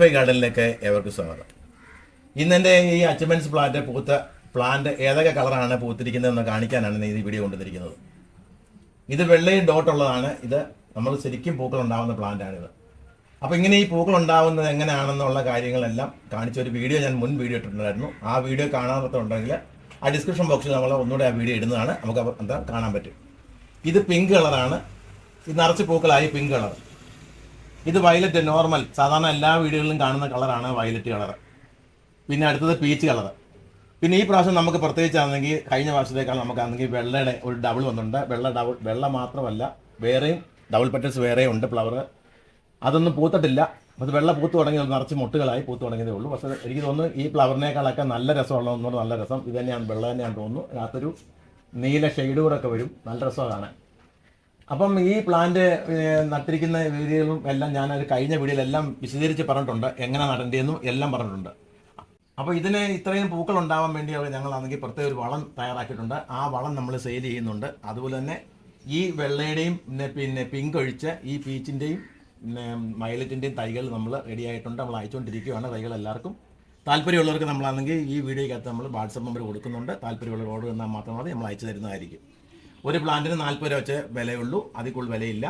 Phi ഗാർഡനിലേക്ക് ഏവർക്കും സ്വാഗതം. ഇന്ന് എന്റെ ഈ അച്ചമെൻസ് പ്ലാന്റ് പൂത്ത പ്ലാന്റ് ഏതൊക്കെ കളറാണ് പൂത്തിരിക്കുന്നതെന്ന് കാണിക്കാനാണ് ഈ വീഡിയോ കൊണ്ടുവന്നിരിക്കുന്നത്. ഇത് വെള്ളയും ഡോട്ട് ഉള്ളതാണ്. ഇത് നമ്മൾ ശരിക്കും പൂക്കൾ ഉണ്ടാവുന്ന പ്ലാന്റാണിത് അപ്പോൾ ഇങ്ങനെ ഈ പൂക്കൾ ഉണ്ടാവുന്നത് എങ്ങനെയാണെന്നുള്ള കാര്യങ്ങളെല്ലാം കാണിച്ച ഒരു വീഡിയോ ഞാൻ മുൻ വീഡിയോ ഇട്ടിട്ടുണ്ടായിരുന്നു. ആ വീഡിയോ കാണാത്തുണ്ടെങ്കിൽ ആ ഡിസ്ക്രിപ്ഷൻ ബോക്സിൽ നമ്മൾ ഒന്നുകൂടെ ആ വീഡിയോ ഇടുന്നതാണ്. നമുക്ക് എന്താ കാണാൻ പറ്റും. ഇത് പിങ്ക് കളറാണ് ഇത് നിറച്ച് പൂക്കളായി പിങ്ക് കളർ ഇത് വയലറ്റ് നോർമൽ സാധാരണ എല്ലാ വീടുകളിലും കാണുന്ന കളറാണ് വയലറ്റ് കളർ പിന്നെ അടുത്തത് പീച്ച് കളർ പിന്നെ ഈ പ്രാവശ്യം നമുക്ക് പ്രത്യേകിച്ചാണെങ്കിൽ കഴിഞ്ഞ വർഷത്തേക്കാൾ നമുക്കാണെങ്കിൽ വെള്ളയുടെ ഒരു ഡബിൾ വന്നിട്ടുണ്ട്. വെള്ള ഡബിൾ വെള്ള മാത്രമല്ല വേറെയും ഡബിൾ പെറ്റൽസ് വേറെയും ഉണ്ട് ഫ്ലവർ അതൊന്നും പൂത്തിട്ടില്ല. അത് വെള്ള പൂത്ത് തുടങ്ങി നിറച്ച് മുട്ടുകളായി പൂത്ത് തുടങ്ങിയതേ ഉള്ളൂ. പക്ഷേ എനിക്ക് തോന്നുന്നു ഈ ഫ്ലവറിനേക്കാളൊക്കെ നല്ല രസമുള്ള ഒന്നുകൂടെ നല്ല രസം. ഇത് തന്നെയാണ് വെള്ള തന്നെയാണ് തോന്നുന്നു. അതിനകത്തൊരു നീല ഷെയ്ഡ് കൂടെ ഒക്കെ വരും. നല്ല രസമാണ് കാണാൻ. അപ്പം ഈ പ്ലാന്റ് നട്ടിരിക്കുന്ന വീഡിയോകളും എല്ലാം ഞാൻ അത് കഴിഞ്ഞ വീഡിയോയിലെല്ലാം വിശദീകരിച്ച് പറഞ്ഞിട്ടുണ്ട്. എങ്ങനെ നടേണ്ടതെന്നും എല്ലാം പറഞ്ഞിട്ടുണ്ട്. അപ്പോൾ ഇതിന് ഇത്രയും പൂക്കൾ ഉണ്ടാവാൻ വേണ്ടി ഞങ്ങളാണെങ്കിൽ പ്രത്യേക ഒരു വളം തയ്യാറാക്കിയിട്ടുണ്ട്. ആ വളം നമ്മൾ സെയിൽ ചെയ്യുന്നുണ്ട്. അതുപോലെ തന്നെ ഈ വെള്ളയുടെയും പിന്നെ പിങ്ക് ഒഴിച്ച് ഈ പീച്ചിന്റെയും പിന്നെ വയലറ്റിന്റെയും തൈകൾ നമ്മൾ റെഡി ആയിട്ടുണ്ട്. നമ്മൾ അയച്ചുകൊണ്ടിരിക്കുകയാണ് തൈകൾ എല്ലാവർക്കും. താല്പര്യമുള്ളവർക്ക് നമ്മളാണെങ്കിൽ ഈ വീഡിയോയ്ക്കകത്ത് നമ്മൾ വാട്സപ്പ് നമ്പർ കൊടുക്കുന്നുണ്ട്. താല്പര്യമുള്ളവർ ഓർഡർ തന്നാൽ മാത്രം മതി. നമ്മൾ അയച്ചു തരുന്നതായിരിക്കും. ഒരു പ്ലാന്റിന് നാൽപ്പത് രൂപ വെച്ച് വിലയുള്ളൂ. അതിൽ കൂടുതൽ വിലയില്ല.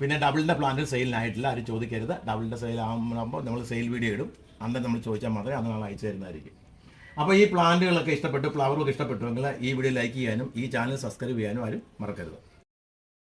പിന്നെ ഡബിളിന്റെ പ്ലാന്റ് സെയിലിനായിട്ടില്ല ആരും ചോദിക്കരുത്. ഡബിളിന്റെ സെയിൽ ആകുമ്പോൾ നമ്മൾ സെയിൽ വീഡിയോ ഇടും. അന്നേരം നമ്മൾ ചോദിച്ചാൽ മാത്രമേ അന്ന് നമ്മൾ അയച്ചു തരുന്നതായിരിക്കും. അപ്പോൾ ഈ പ്ലാന്റുകളൊക്കെ ഇഷ്ടപ്പെട്ടു ഫ്ലവറൊക്കെ ഇഷ്ടപ്പെട്ടുവെങ്കിൽ ഈ വീഡിയോ ലൈക്ക് ചെയ്യാനും ഈ ചാനൽ സബ്സ്ക്രൈബ് ചെയ്യാനും ആരും മറക്കരുത്.